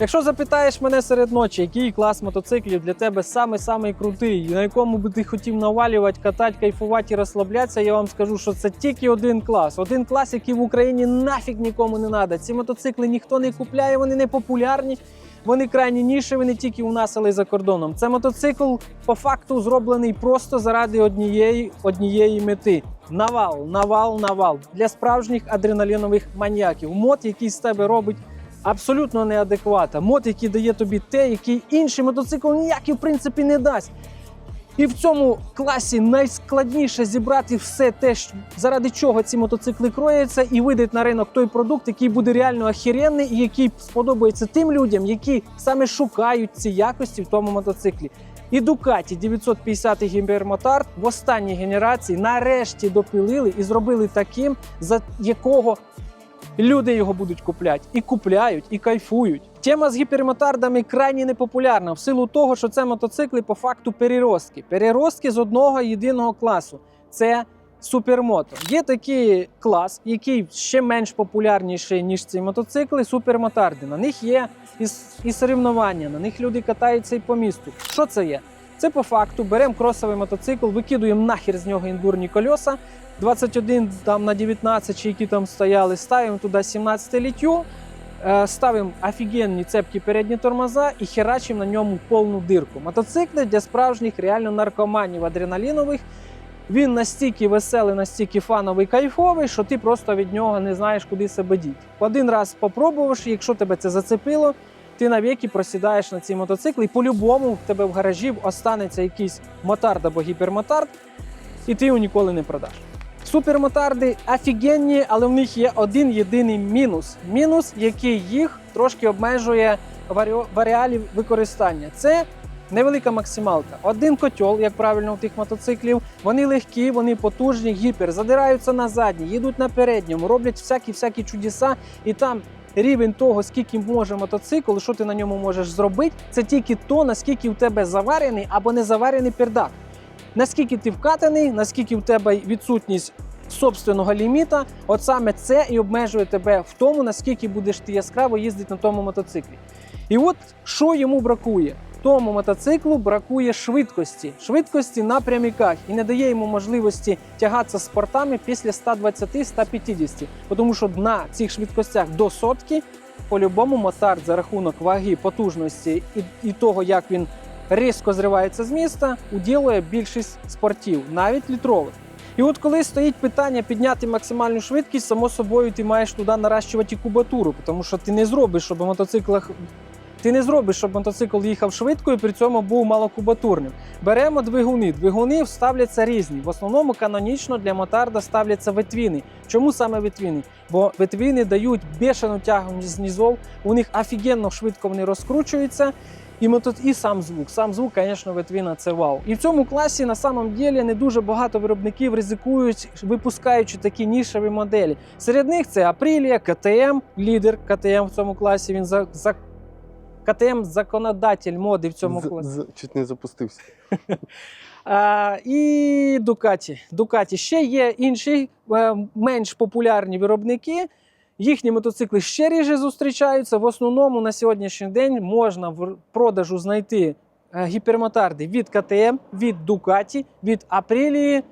Якщо запитаєш мене серед ночі, який клас мотоциклів для тебе самий-самий крутий, на якому би ти хотів навалювати, катати, кайфувати і розслаблятися, я вам скажу, що це тільки один клас. Один клас, який в Україні нафіг нікому не треба. Ці мотоцикли ніхто не купляє, вони не популярні. Вони крайні нішеві не тільки у нас, але й за кордоном. Це мотоцикл по факту зроблений просто заради однієї, однієї мети. Навал, навал, навал для справжніх адреналінових маніяків. Мод, який з тебе робить абсолютно неадеквата. Мод, який дає тобі те, який інший мотоцикл ніякий в принципі не дасть. І в цьому класі найскладніше зібрати все те, заради чого ці мотоцикли кроються, і видати на ринок той продукт, який буде реально охеренний і який сподобається тим людям, які саме шукають ці якості в тому мотоциклі. І Ducati 950 гібермотард в останній генерації нарешті допилили і зробили таким, за якого люди його будуть купляти. І купляють, і кайфують. Тема з гіпермотардами крайні непопулярна в силу того, що це мотоцикли по факту переростки. Переростки з одного єдиного класу. Це супермото. Є такий клас, який ще менш популярніший, ніж ці мотоцикли, супермотарди. На них є і, і соревнування, на них люди катаються і по місту. Що це є? Це по факту беремо кросовий мотоцикл, викидуємо нахер з нього індурні кольоса, 21 там на 19, чи які там стояли, ставимо туди 17 літю, е, ставимо офігенні цепкі передні тормоза і херачимо на ньому повну дирку. Мотоцикли для справжніх реально наркоманів адреналінових. Він настільки веселий, настільки фановий, кайфовий, що ти просто від нього не знаєш, куди себе діти. Один раз спробувавши, якщо тебе це зацепило, ти навіки просідаєш на ці мотоцикли, і по-любому в тебе в гаражі останеться якийсь мотард або гіпермотард, і ти його ніколи не продаш. Супермотарди офігенні, але в них є один єдиний мінус. Мінус, який їх трошки обмежує варіо- в ареалі використання. Це невелика максималка. Один котел, як правильно у тих мотоциклів. Вони легкі, вони потужні, гіпер, задираються на задній, їдуть на передньому, роблять всякі-всякі чудеса, і там. Рівень того, скільки може мотоцикл, що ти на ньому можеш зробити, це тільки то, наскільки в тебе заварений або не заварений пердак. Наскільки ти вкатаний, наскільки в тебе відсутність собственного ліміта, от саме це і обмежує тебе в тому, наскільки будеш ти яскраво їздити на тому мотоциклі. І от що йому бракує? Тому мотоциклу бракує швидкості, швидкості на пряміках і не дає йому можливості тягатися з портами після 120-150. Тому що на цих швидкостях до сотки по-любому мотард за рахунок ваги, потужності і, і того, як він різко зривається з міста, уділує більшість спортів, навіть літрових. І от коли стоїть питання підняти максимальну швидкість, само собою ти маєш туди наращувати кубатуру, тому що ти не зробиш, щоб мотоциклах. Ти не зробиш, щоб мотоцикл їхав швидко і при цьому був малокубатурним. Беремо двигуни. Двигуни ставляться різні. В основному канонічно для мотарда ставляться ветвіни. Чому саме ветвіни? Бо ветвіни дають бешену тягу з низов, у них офігенно швидко вони розкручуються. І мото... і сам звук. Сам звук, звісно, ветвіна це вау. І в цьому класі на самом ділі не дуже багато виробників ризикують, випускаючи такі нішеві моделі. Серед них це Aprilia, KTM, лідер KTM в цьому класі. Він за, за KTM законодатель моди в цьому класі. Чуть не запустився. А, і Ducati. Ducati. Ще є інші е, менш популярні виробники. Їхні мотоцикли ще ріже зустрічаються. В основному на сьогоднішній день можна в продажу знайти е, гіпермотарди від KTM, від Ducati, від Aprilia.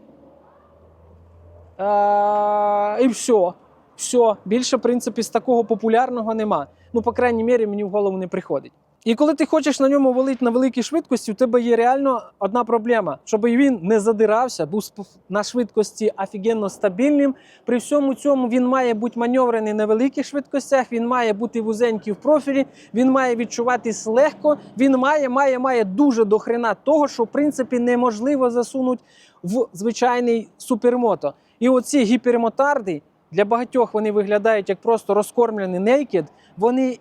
Е, і все. Все. Більше, в принципі, з такого популярного нема. Ну, по крайній мірі, мені в голову не приходить. І коли ти хочеш на ньому валити на великій швидкості, у тебе є реально одна проблема, щоб він не задирався, був на швидкості офігенно стабільним. При всьому цьому він має бути маневрений на великих швидкостях, він має бути вузенький в профілі, він має відчуватись легко, він має, має, має дуже дохрена того, що в принципі неможливо засунути в звичайний супермото. І оці гіпермотарди для багатьох вони виглядають як просто розкормлений нейкед. Вони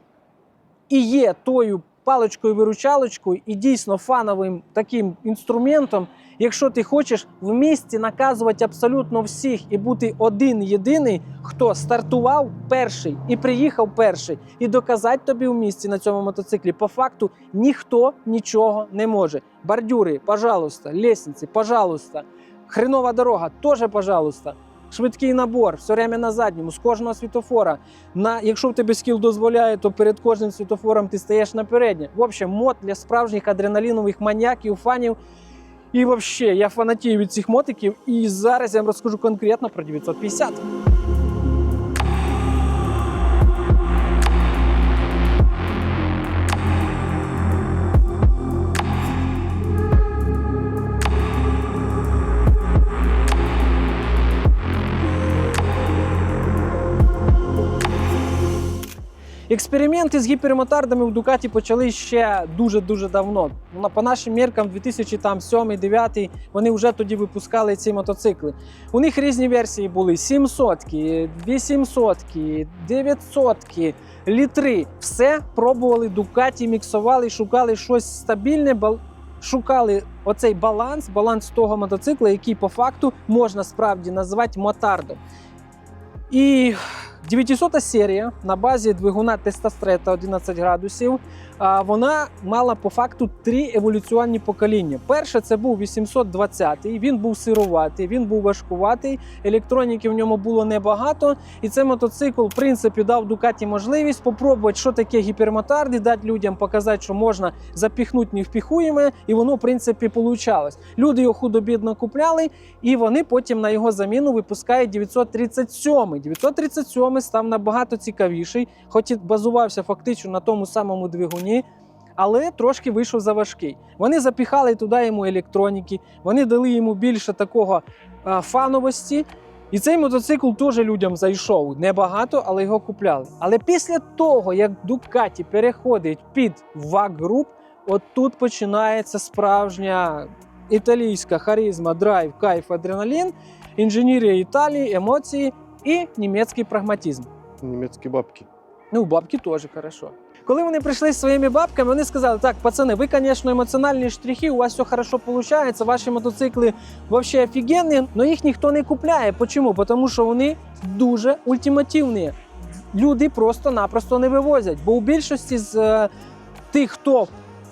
і є тою паличкою-виручалочкою і дійсно фановим таким інструментом, якщо ти хочеш в місті наказувати абсолютно всіх і бути один єдиний, хто стартував перший і приїхав перший, і доказати тобі в місті на цьому мотоциклі по факту ніхто нічого не може. Бордюри, пожалуйста, лестниці, пожалуйста, хренова дорога, теж, пожалуйста. Швидкий набор, все время на задньому, з кожного світофора. На, якщо в тебе скіл дозволяє, то перед кожним світофором ти стаєш на переднє. В общем, мод для справжніх адреналінових маньяків, фанів. І взагалі, я фанатію від цих мотиків. І зараз я вам розкажу конкретно про 950. Експерименти з гіпермотардами в Дукаті почали ще дуже-дуже давно. По нашим міркам, 2007-2009 вони вже тоді випускали ці мотоцикли. У них різні версії були: 700, 800, 900, літри. Все пробували Дукаті, міксували, шукали щось стабільне, шукали оцей баланс, баланс того мотоцикла, який по факту можна справді назвати мотардом. І 900 серія на базі двигуна тестострета 11 градусів. Вона мала по факту три еволюціонні покоління. Перше це був 820-й, він був сируватий, він був важкуватий, електроніки в ньому було небагато. І цей мотоцикл, в принципі, дав Дукаті можливість спробувати, що таке гіпермотарди, дати людям показати, що можна запіхнути невпіхуєме, і воно, в принципі, получалось. Люди його худо-бідно купляли, і вони потім на його заміну випускають 937. 937 став набагато цікавіший, хоч і базувався фактично на тому самому двигуні. Але трошки вийшов за важкий. Вони запіхали туди йому електроніки, вони дали йому більше такого а, фановості. І цей мотоцикл теж людям зайшов. Небагато, але його купляли. Але після того, як Дукаті переходить під VAG Group, от тут починається справжня італійська харизма, драйв, кайф, адреналін, інженерія Італії, емоції і німецький прагматизм. Немецкие бабки. Ну, бабки теж хорошо. Коли вони прийшли зі своїми бабками, вони сказали: так, пацани, ви, звісно, емоціональні штрихи, у вас все хорошо виходить, ваші мотоцикли взагалі офігенні, але їх ніхто не купляє. Чому? Тому що вони дуже ультимативні. Люди просто-напросто не вивозять. Бо у більшості з е, тих, хто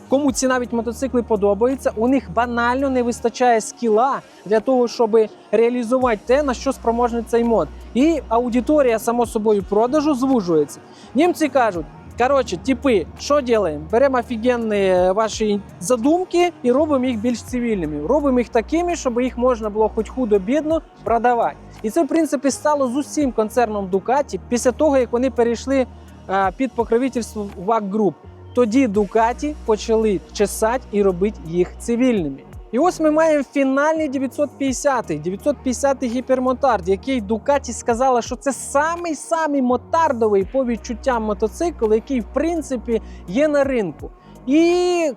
кому ці навіть мотоцикли подобаються, у них банально не вистачає скіла для того, щоб реалізувати те, на що спроможний цей мод. І аудиторія, само собою, продажу звужується. Німці кажуть. Коротше, типи, що робимо? Беремо офігенні ваші задумки і робимо їх більш цивільними. Робимо їх такими, щоб їх можна було хоч худо-бідно продавати. І це, в принципі, стало з усім концерном Ducati після того, як вони перейшли е, під покровительство VAG Group. Тоді Ducati почали чесати і робити їх цивільними. І ось ми маємо фінальний 950-й, 950-й гіпермотард, який Ducati сказала, що це самий самий мотардовий по відчуттям мотоцикл, який в принципі є на ринку. І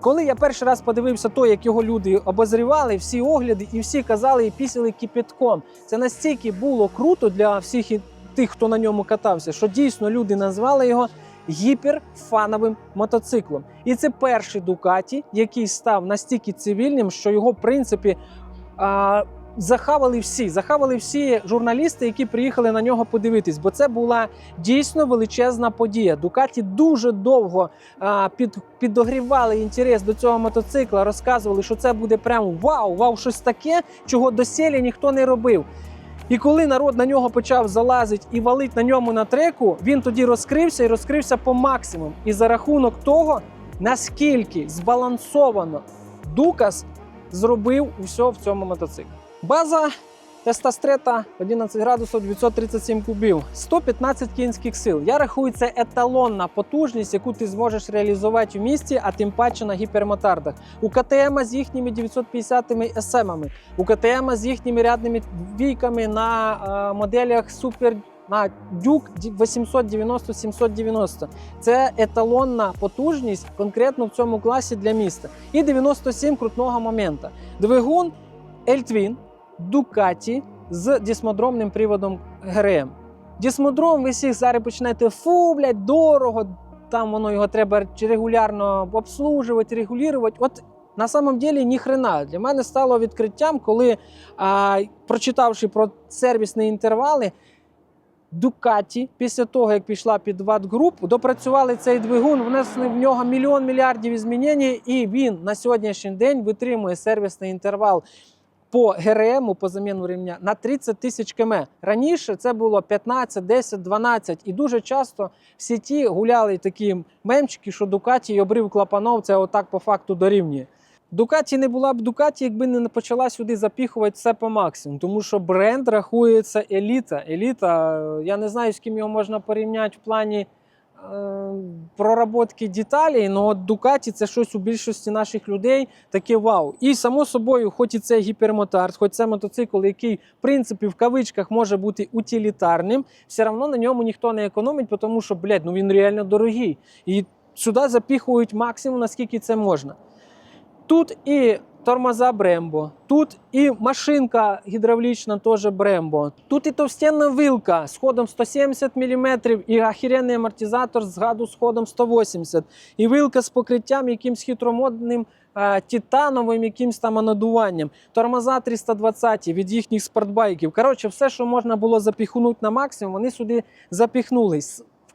коли я перший раз подивився то, як його люди обозрівали, всі огляди, і всі казали і пісяли кипятком. Це настільки було круто для всіх тих, хто на ньому катався, що дійсно люди назвали його гіперфановим мотоциклом. І це перший Дукаті, який став настільки цивільним, що його, в принципі, а, захавали всі. Захавали всі журналісти, які приїхали на нього подивитись, бо це була дійсно величезна подія. Дукаті дуже довго а, під, підогрівали інтерес до цього мотоцикла, розказували, що це буде прямо вау, вау, щось таке, чого доселі ніхто не робив. І коли народ на нього почав залазити і валить на ньому на треку, він тоді розкрився і розкрився по максимуму. І за рахунок того, наскільки збалансовано Дукас зробив усе в цьому мотоциклі. База тестострета 11 градусів 937 кубів, 115 кінських сил. Я рахую, це еталонна потужність, яку ти зможеш реалізувати в місті, а тим паче на гіпермотардах. У КТМ з їхніми 950-ми СМами, у КТМ з їхніми рядними двійками на е, моделях Супер. На Дюк 890-790. Це еталонна потужність конкретно в цьому класі для міста. І 97 крутного моменту. Двигун L-Twin Ducati з дісмодромним приводом ГРМ. Дісмодром, ви всіх зараз почнете фу, блядь, дорого. Там воно його треба регулярно обслужувати, регулювати. От на самом деле ні хрена. Для мене стало відкриттям, коли, а, прочитавши про сервісні інтервали, Дукаті після того, як пішла під Group, допрацювали цей двигун, внесли в нього мільйон мільярдів змінень, і він на сьогоднішній день витримує сервісний інтервал по ГРМ, по заміну ремня на 30 тисяч км. Раніше це було 15, 10, 12. І дуже часто в сіті гуляли такі мемчики, що Дукаті і обрив клапанов це отак по факту дорівнює. Дукаті не була б Дукаті, якби не почала сюди запіхувати все по максимуму, тому що бренд рахується еліта. Еліта, я не знаю, з ким його можна порівняти в плані проработки деталей, але от Дукаті це щось у більшості наших людей таке вау. І само собою, хоч і це гіпермотард, хоч це мотоцикл, який в принципі в кавичках може бути утилітарним, все одно на ньому ніхто не економить, тому що, блядь, ну він реально дорогий. І сюди запіхують максимум, наскільки це можна. Тут і тормоза Брембо, тут і машинка гідравлічна теж Брембо, тут і товстенна вилка з ходом 170 мм, і охеренний амортизатор з гаду з ходом 180 і вилка з покриттям якимсь хитромодним е, титановим якимсь там надуванням, тормоза 320 від їхніх спортбайків. Коротше, все, що можна було запіхнути на максимум, вони сюди запіхнули.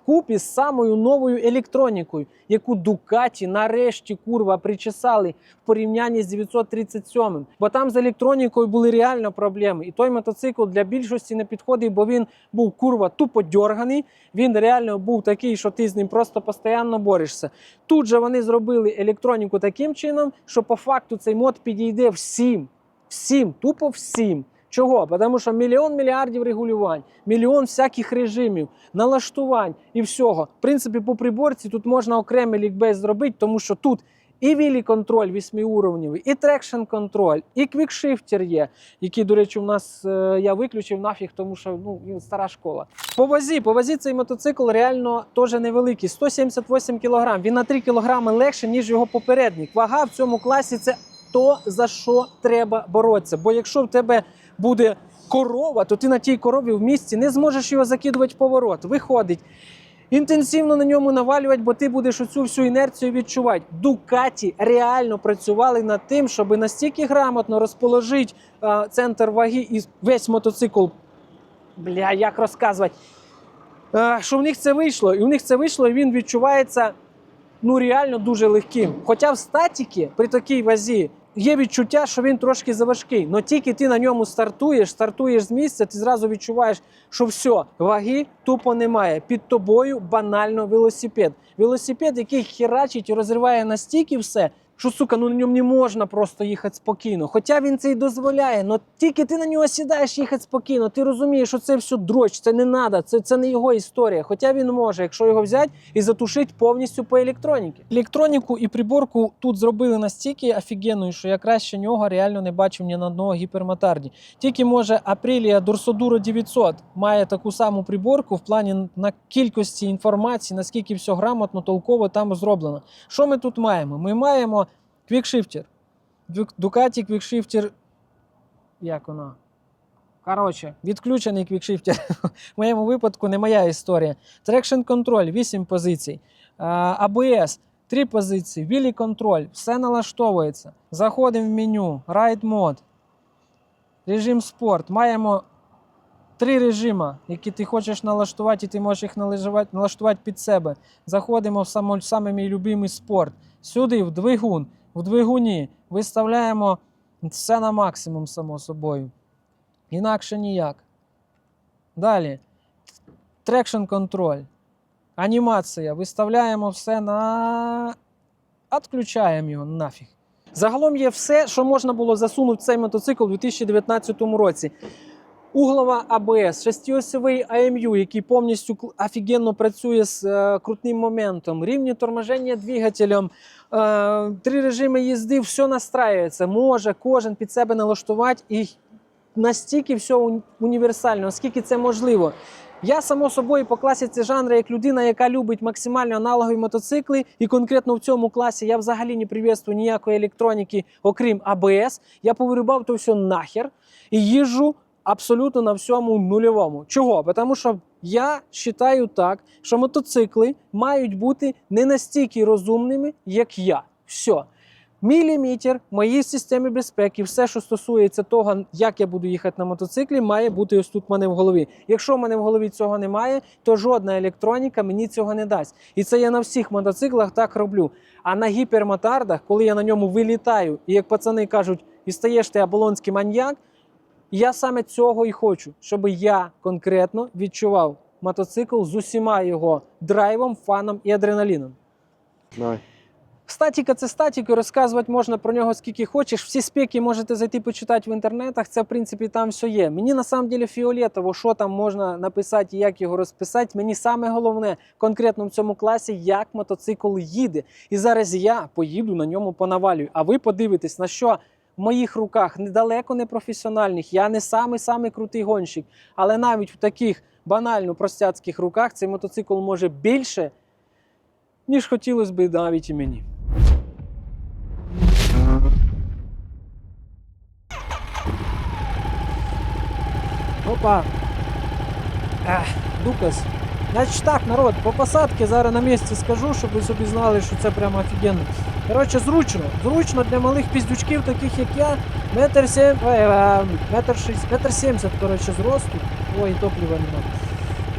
Вкупі з самою новою електронікою, яку Дукаті нарешті курва причесали в порівнянні з 937-м. Бо там з електронікою були реально проблеми. І той мотоцикл для більшості не підходив, бо він був курва тупо дьорганий. Він реально був такий, що ти з ним просто постійно борешся. Тут же вони зробили електроніку таким чином, що по факту цей мод підійде всім. Всім, тупо всім. Чого? Тому що мільйон мільярдів регулювань, мільйон всяких режимів, налаштувань і всього. В принципі, по приборці тут можна окремий лікбез зробити, тому що тут і вілі контроль восьмиуровневий, і трекшн контроль, і квікшифтер є, який, до речі, у нас е, я виключив нафіг, тому що ну, стара школа. По вазі, по вазі цей мотоцикл реально теж невеликий. 178 кг. Він на 3 кг легше, ніж його попередник. Вага в цьому класі це то, за що треба боротися. Бо якщо в тебе буде корова, то ти на тій корові в місті не зможеш його закидувати в поворот. Виходить. Інтенсивно на ньому навалювати, бо ти будеш оцю всю інерцію відчувати. Дукаті реально працювали над тим, щоб настільки грамотно розположити е, центр ваги і весь мотоцикл. Бля, як розказувати? Е, що в них це вийшло, і в них це вийшло, і він відчувається ну реально дуже легким. Хоча в статіки при такій вазі є відчуття, що він трошки заважкий. Но тільки ти на ньому стартуєш, стартуєш з місця, ти зразу відчуваєш, що все, ваги тупо немає. Під тобою банально велосипед. Велосипед, який херачить і розриває настільки все. Що сука, ну на ньому не можна просто їхати спокійно. Хоча він це й дозволяє, але тільки ти на нього сідаєш їхати спокійно. Ти розумієш, що це все дроч, це не треба, це, це не його історія. Хоча він може, якщо його взяти і затушити повністю по електроніки. Електроніку і приборку тут зробили настільки офігенною, що я краще нього реально не бачив ні на одного гіпермотарді. Тільки може Aprilia Dorsoduro 900 має таку саму приборку в плані на кількості інформації, наскільки все грамотно, толково там зроблено. Що ми тут маємо? Ми маємо квікшифтер. Ducati квікшифтер. Як воно? Коротше, відключений квікшифтер. В моєму випадку не моя історія. Traction контроль 8 позицій. ABS 3 позиції. Вілі контроль. Все налаштовується. Заходимо в меню. Ride мод. Режим спорт. Маємо три режими, які ти хочеш налаштувати, і ти можеш їх налаштувати, під себе. Заходимо в саме мій любимий спорт. Сюди, в двигун. В двигуні виставляємо все на максимум, само собою. Інакше ніяк. Далі. Трекшн контроль. Анімація. Виставляємо все на. Отключаємо його нафіг. Загалом є все, що можна було засунути в цей мотоцикл у 2019 році. Углова АБС, шестиосьовий АМЮ, який повністю офігенно працює з е, крутним моментом, рівні торможення двигателем, е, три режими їзди, все настраюється. Може кожен під себе налаштувати і настільки все універсально, наскільки це можливо. Я само собою по класіці жанру, як людина, яка любить максимально аналогові мотоцикли, і конкретно в цьому класі я взагалі не привезтую ніякої електроніки, окрім АБС. Я повирубав то все нахер і їжджу абсолютно на всьому нульовому. Чого? Тому що я вважаю так, що мотоцикли мають бути не настільки розумними, як я. Все. Міліметр в моїй системі безпеки, все, що стосується того, як я буду їхати на мотоциклі, має бути ось тут в мене в голові. Якщо в мене в голові цього немає, то жодна електроніка мені цього не дасть. І це я на всіх мотоциклах так роблю. А на гіпермотардах, коли я на ньому вилітаю, і як пацани кажуть, і стаєш ти оболонський маньяк, я саме цього і хочу, щоб я конкретно відчував мотоцикл з усіма його драйвом, фаном і адреналіном. Давай. Статіка це статіка, розказувати можна про нього скільки хочеш. Всі спеки можете зайти почитати в інтернетах. Це в принципі там все є. Мені на самом деле фіолетово, що там можна написати і як його розписати. Мені саме головне конкретно в цьому класі, як мотоцикл їде. І зараз я поїду на ньому понавалюю. А ви подивитесь, на що в моїх руках недалеко не професіональних. Я не самий самий крутий гонщик. Але навіть в таких банально простяцьких руках цей мотоцикл може більше, ніж хотілося б навіть і мені. Опа. Ех, Дукас. Значить так, народ, по посадці зараз на місці скажу, щоб ви собі знали, що це прямо офігенно. Коротше, зручно. Зручно для малих піздючків, таких як я. Метр сім, ой, е, метр шість, метр сімдесят, коротше, зросту. Ой, топлива нема.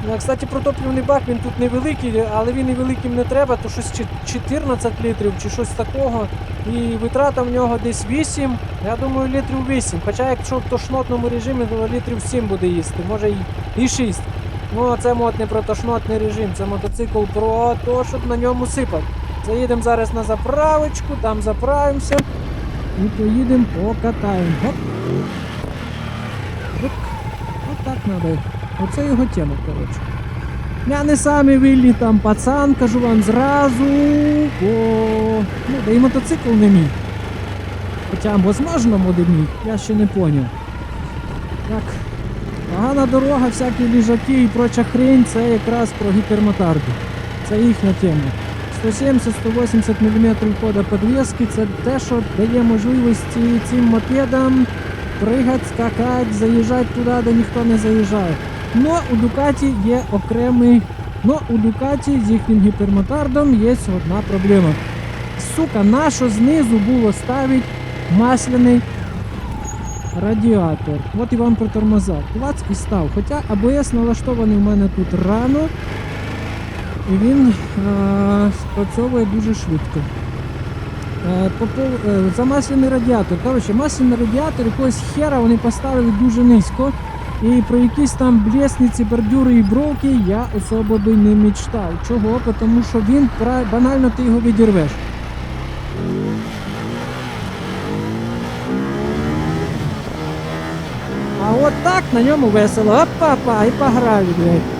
Ну, Кстати, протоплюваний бак він тут невеликий, але він і великим не треба, то щось 14 літрів чи щось такого. І витрата в нього десь 8, я думаю, літрів 8. Хоча якщо в тошнотному режимі, то літрів 7 буде їсти, може і, і 6. Ну, це мод не про тошнотний режим, це мотоцикл про те, щоб на ньому сипати. Заїдемо зараз на заправочку, там заправимося і поїдемо покатаємо. Гоп. Оп. От так треба. Оце його тема, коротше. Я не самий вільний там пацан, кажу вам зразу, бо ну, да і мотоцикл не мій. Хоча, можливо, буде мій, я ще не поняв. Так, погана дорога, всякі ліжаки і проча хрень, це якраз про гіпермотарди. Це їхня тема. 170-180 мм хода подвески це те, що дає можливості цим мопедам пригати, скакати, заїжджати туди, де ніхто не заїжджає. Но у Дукаті є окремий. Но у Дукаті з їхнім гіпермотардом є одна проблема. Сука, нащо знизу було ставити масляний радіатор. От і вам про тормоза. Клац і став. Хоча АБС налаштований у мене тут рано. І він е, спрацьовує дуже швидко. Е, е, замасляний радіатор. Коротше, масляний радіатор якогось хера вони поставили дуже низько. І про якісь там блесниці, бордюри і бровки я особо би не мечтав. Чого? Тому що він банально ти його відірвеш. А от так на ньому весело. Опа-па, і пограли, блядь.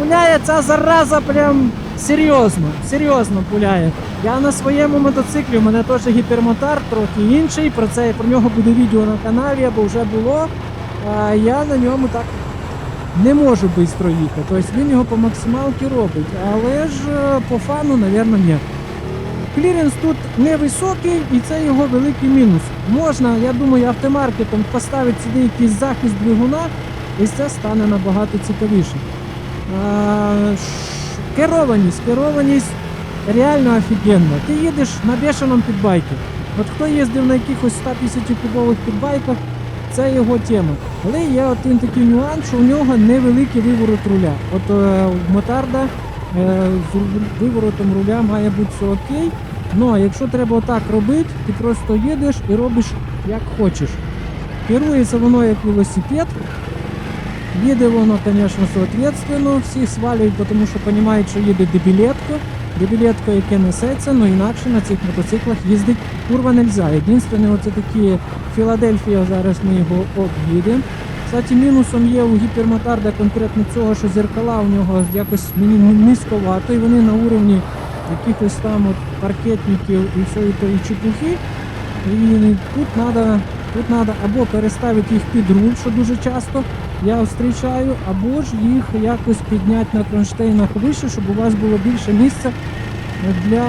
Пуляє ця зараза прям серйозно, серйозно пуляє. Я на своєму мотоциклі, у мене теж гіпермотар, трохи інший. Про це про нього буде відео на каналі, або вже було. А я на ньому так не можу швидко їхати. Тобто він його по максималці робить. Але ж е, по фану, мабуть, ні. Кліренс тут невисокий і це його великий мінус. Можна, я думаю, автомаркетом поставити сюди якийсь захист двигуна, і це стане набагато цікавіше. Керованість, керованість реально офігенна. Ти їдеш на бешеному підбайку. От хто їздив на якихось 150 кубових підбайках, це його тема. Але є один такий нюанс, що у нього невеликий виворот руля. От е, мотарда е, з виворотом руля має бути все окей. Ну а якщо треба отак робити, ти просто їдеш і робиш як хочеш. Керується воно як велосипед. Їде воно, звісно, соответственно, всіх свалюють, тому що розуміють, що їде дебілетко. Дебілетко, яке несеться, ну інакше на цих мотоциклах їздить курва нельзя. Єдине, оце такі Філадельфія, зараз ми його об'їдемо. Кстати, мінусом є у гіпермотарда конкретно цього, що зеркала у нього якось мені низьковато, і вони на уровні якихось там от паркетників і всієї тої чепухи. І тут треба тут або переставити їх під руль, що дуже часто я зустрічаю, або ж їх якось підняти на кронштейнах вище, щоб у вас було більше місця для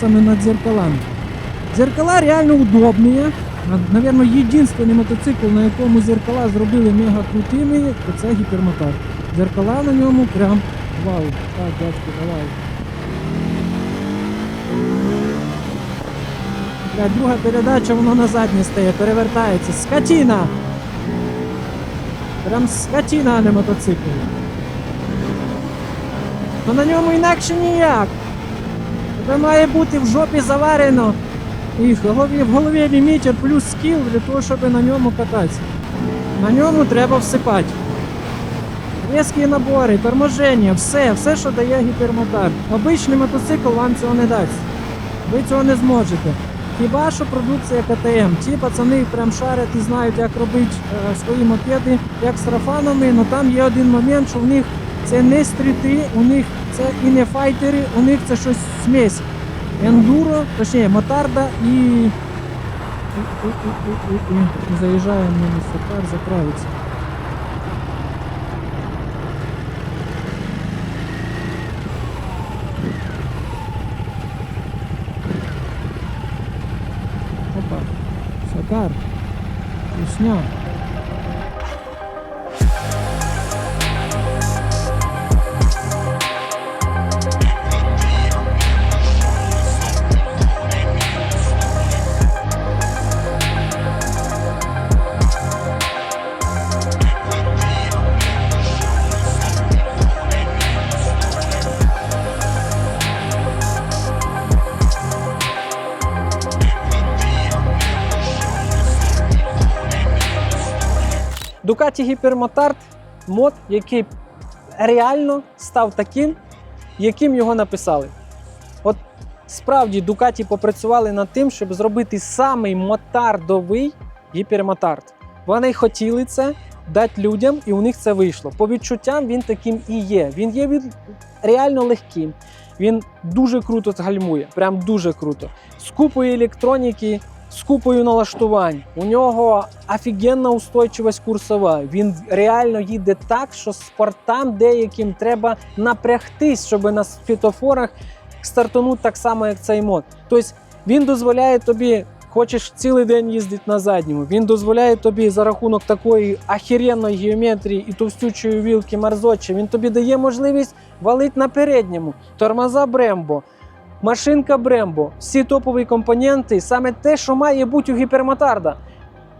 саме над дзеркалами. Зеркала реально удобні. Наверное, єдиний мотоцикл, на якому зеркала зробили мега крутими, це гіпермотор. Зеркала на ньому прям вау. Так, дядько, давай. Друга передача, воно на заднє стає, перевертається. Скотіна! Прям скотіна, а не мотоцикл. Ну на ньому інакше ніяк. Тебе має бути в жопі заварено. І в голові, лімітер плюс скіл для того, щоб на ньому кататися. На ньому треба всипати. Різкі набори, торможення, все, все, що дає гіпермотор. Обичний мотоцикл вам цього не дасть. Ви цього не зможете. Хіба що продукція КТМ. Ті пацани прям шарять і знають, як робити е, свої мопеди, як з сарафанами, але там є один момент, що в них це не стріти, у них це і не файтери, у них це щось смесь. Ендуро, точніше, мотарда і. і, і, і, і, і. Заїжджає мені сокар, заправиться. Опа. Сокар. Весня. Ducati Hypermotard мод, який реально став таким, яким його написали. От справді Ducati попрацювали над тим, щоб зробити самий мотардовий гіпермотард. Вони хотіли це дати людям, і у них це вийшло. По відчуттям він таким і є. Він є від... реально легким. Він дуже круто гальмує, прям дуже круто. З купою електроніки, з купою налаштувань. У нього офігенна устойчивість курсова. Він реально їде так, що спортам деяким треба напрягтись, щоб на світофорах стартанути так само, як цей мод. Тобто він дозволяє тобі. Хочеш цілий день їздити на задньому. Він дозволяє тобі за рахунок такої ахіренної геометрії і товстючої вілки Марзочі. Він тобі дає можливість валити на передньому. Тормоза Брембо, машинка Брембо, всі топові компоненти, саме те, що має бути у гіпермотарда.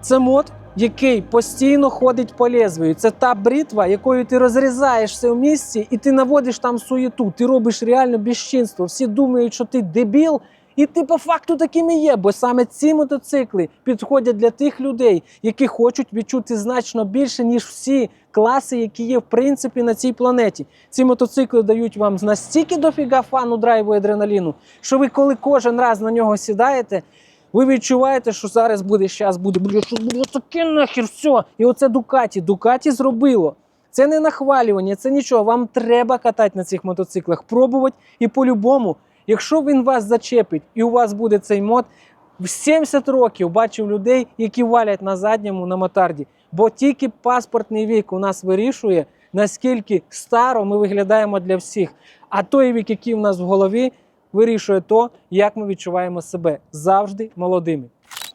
Це мод, який постійно ходить по лезвію. Це та бритва, якою ти розрізаєш все в місці, і ти наводиш там суєту. Ти робиш реально безчинство. Всі думають, що ти дебіл. І ти по факту таким і є, бо саме ці мотоцикли підходять для тих людей, які хочуть відчути значно більше, ніж всі класи, які є в принципі на цій планеті. Ці мотоцикли дають вам настільки дофіга фану, драйву і адреналіну, що ви, коли кожен раз на нього сідаєте, ви відчуваєте, що зараз буде щас буде, буде, що буде таке нахер все. І оце Дукаті. Дукаті зробило. Це не нахвалювання, це нічого. Вам треба катати на цих мотоциклах, пробувати і по-любому. Якщо він вас зачепить і у вас буде цей мод, в 70 років бачив людей, які валять на задньому на мотарді. Бо тільки паспортний вік у нас вирішує, наскільки старо ми виглядаємо для всіх. А той вік, який в нас в голові, вирішує то, як ми відчуваємо себе завжди молодими.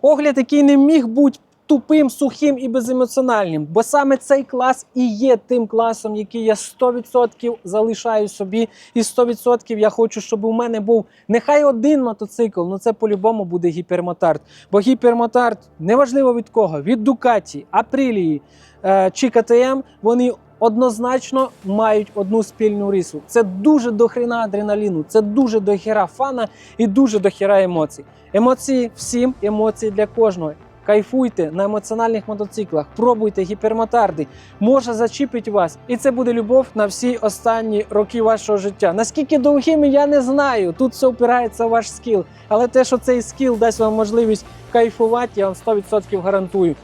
Огляд, який не міг бути тупим, сухим і беземоціональним, бо саме цей клас і є тим класом, який я 100% залишаю собі, і 100% я хочу, щоб у мене був нехай один мотоцикл, але це по-любому буде гіпермотард. Бо гіпермотард, неважливо від кого, від Дукаті, Апрілії е, чи КТМ, вони однозначно мають одну спільну рису. Це дуже дохрена адреналіну, це дуже дохера фана і дуже дохера емоцій. Емоції всім, емоції для кожного. Кайфуйте на емоціональних мотоциклах, пробуйте гіпермотарди, може зачіпить вас, і це буде любов на всі останні роки вашого життя. Наскільки довгими, я не знаю. Тут все опирається в ваш скіл. Але те, що цей скіл дасть вам можливість кайфувати, я вам 100% гарантую.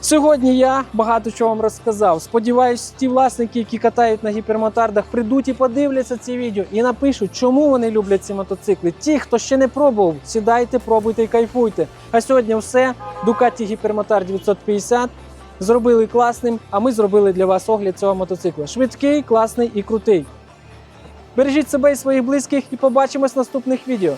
Сьогодні я багато чого вам розказав. Сподіваюсь, ті власники, які катають на гіпермотардах, прийдуть і подивляться ці відео і напишуть, чому вони люблять ці мотоцикли. Ті, хто ще не пробував, сідайте, пробуйте і кайфуйте. А сьогодні все. Ducati Hypermotard 950 зробили класним, а ми зробили для вас огляд цього мотоцикла. Швидкий, класний і крутий. Бережіть себе і своїх близьких і побачимось в наступних відео.